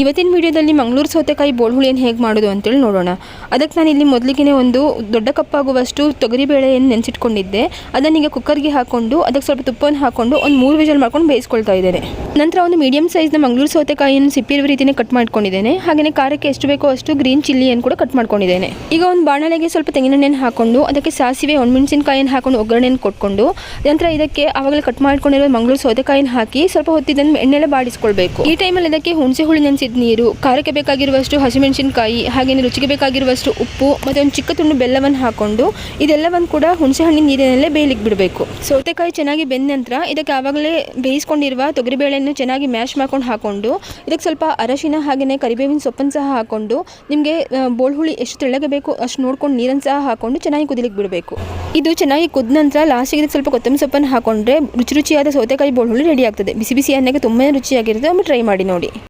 ಇವತ್ತಿನ ವಿಡಿಯೋದಲ್ಲಿ ಮಂಗಳೂರು ಸೌತೆಕಾಯಿ ಬೋಳ್ಹುಳಿಯನ್ನು ಹೇಗೆ ಮಾಡೋದು ಅಂತೇಳಿ ನೋಡೋಣ. ಅದಕ್ಕೆ ನಾನು ಇಲ್ಲಿ ಮೊದಲಿಗೆ ಒಂದು ದೊಡ್ಡ ಕಪ್ಪಾಗುವಷ್ಟು ತೊಗರಿಬೇಳೆಯನ್ನು ನೆನೆಸಿಟ್ಕೊಂಡಿದ್ದೆ. ಅದನ್ನ ಈಗ ಕುಕ್ಕರ್ಗೆ ಹಾಕೊಂಡು, ಅದಕ್ಕೆ ಸ್ವಲ್ಪ ತುಪ್ಪವನ್ನು ಹಾಕೊಂಡು ಒಂದು ಮೂರು ವಿಜಲ್ ಮಾಡ್ಕೊಂಡು ಬೇಯಿಸ್ಕೊಳ್ತಾ ಇದ್ದೇನೆ. ನಂತರ ಒಂದು ಮೀಡಿಯಂ ಸೈಜ್ನ ಮಂಗಳೂರು ಸೌತೆಕಾಯಿಯನ್ನು ಸಿಪ್ಪಿರುವ ರೀತಿಯೇ ಕಟ್ ಮಾಡ್ಕೊಂಡಿದ್ದೇನೆ. ಹಾಗೆಯೇ ಖಾರಕ್ಕೆ ಎಷ್ಟು ಬೇಕೋ ಅಷ್ಟು ಗ್ರೀನ್ ಚಿಲ್ಲಿಯನ್ನು ಕೂಡ ಕಟ್ ಮಾಡ್ಕೊಂಡಿದ್ದೇನೆ. ಈಗ ಒಂದು ಬಾಣಲೆಗೆ ಸ್ವಲ್ಪ ತೆಂಗಿನೆಣ್ಣೆಯನ್ನು ಹಾಕೊಂಡು, ಅದಕ್ಕೆ ಸಾಸಿವೆ ಒಣಮೆಣಸಿನಕಾಯಿಯನ್ನು ಹಾಕೊಂಡು ಒಗ್ಗರಣೆಯನ್ನು ಕೊಟ್ಕೊಂಡು, ನಂತರ ಇದಕ್ಕೆ ಆವಾಗಲೇ ಕಟ್ ಮಾಡ್ಕೊಂಡಿರೋ ಮಂಗಳೂರು ಸೌತೆಕಾಯಿನ ಹಾಕಿ ಸ್ವಲ್ಪ ಹೊತ್ತಿದ್ದನ್ನು ಎಣ್ಣೆಲೆ ಬಾಡಿಸ್ಕೊಳ್ಬೇಕು. ಈ ಟೈಮಲ್ಲಿ ಇದಕ್ಕೆ ಹುಣಸೆ ಹುಳಿ ನೆನೆಸಿದ ನೀರು, ಖಾರಕ್ಕೆ ಬೇಕಾಗಿರುವಷ್ಟು ಹಸಿಮೆಣಸಿನಕಾಯಿ, ಹಾಗೆಯೇ ರುಚಿಗೆ ಬೇಕಾಗಿರುವಷ್ಟು ಉಪ್ಪು ಮತ್ತು ಒಂದು ಚಿಕ್ಕ ತುಂಡು ಬೆಲ್ಲವನ್ನು ಹಾಕ್ಕೊಂಡು ಇದೆಲ್ಲವನ್ನು ಕೂಡ ಹುಣಸೆಹಣ್ಣಿನ ನೀರಿನಲ್ಲೇ ಬೇಯಲಿಕ್ಕೆ ಬಿಡಬೇಕು. ಸೌತೆಕಾಯಿ ಚೆನ್ನಾಗಿ ಬೆಂದ ನಂತರ ಇದಕ್ಕೆ ಆವಾಗಲೇ ಬೇಯಿಸ್ಕೊಂಡಿರುವ ತೊಗರಿಬೇಳೆಯನ್ನು ಚೆನ್ನಾಗಿ ಮ್ಯಾಶ್ ಮಾಡ್ಕೊಂಡು ಹಾಕ್ಕೊಂಡು ಇದಕ್ಕೆ ಸ್ವಲ್ಪ ಅರಶಿನ ಹಾಗೆಯೇ ಕರಿಬೇವಿನ ಸೊಪ್ಪನ್ನು ಸಹ ಹಾಕ್ಕೊಂಡು ನಿಮಗೆ ಬೋಳ್ಹುಳಿ ಎಷ್ಟು ತೆಳ್ಳಗೆ ಬೇಕು ಅಷ್ಟು ನೋಡ್ಕೊಂಡು ನೀರನ್ನು ಸಹ ಹಾಕ್ಕೊಂಡು ಚೆನ್ನಾಗಿ ಕುದಿಲಿಕ್ಕೆ ಬಿಡಬೇಕು. ಇದು ಚೆನ್ನಾಗಿ ಕುದ ನಂತರ ಲಾಸ್ಟಿಗೆ ಸ್ವಲ್ಪ ಕೊತ್ತಂಬರಿ ಸೊಪ್ಪನ್ನು ಹಾಕೊಂಡ್ರೆ ರುಚಿ ರುಚಿಯಾದ ಸೌತೆಕಾಯಿ ಬೋಳ್ಹುಳಿ ರೆಡಿ ಆಗ್ತದೆ. ಬಿಸಿ ಬಿಸಿ ಅನ್ನಕ್ಕೆ ತುಂಬಾ ರುಚಿಯಾಗಿರುತ್ತೆ. ಒಮ್ಮೆ ಟ್ರೈ ಮಾಡಿ ನೋಡಿ.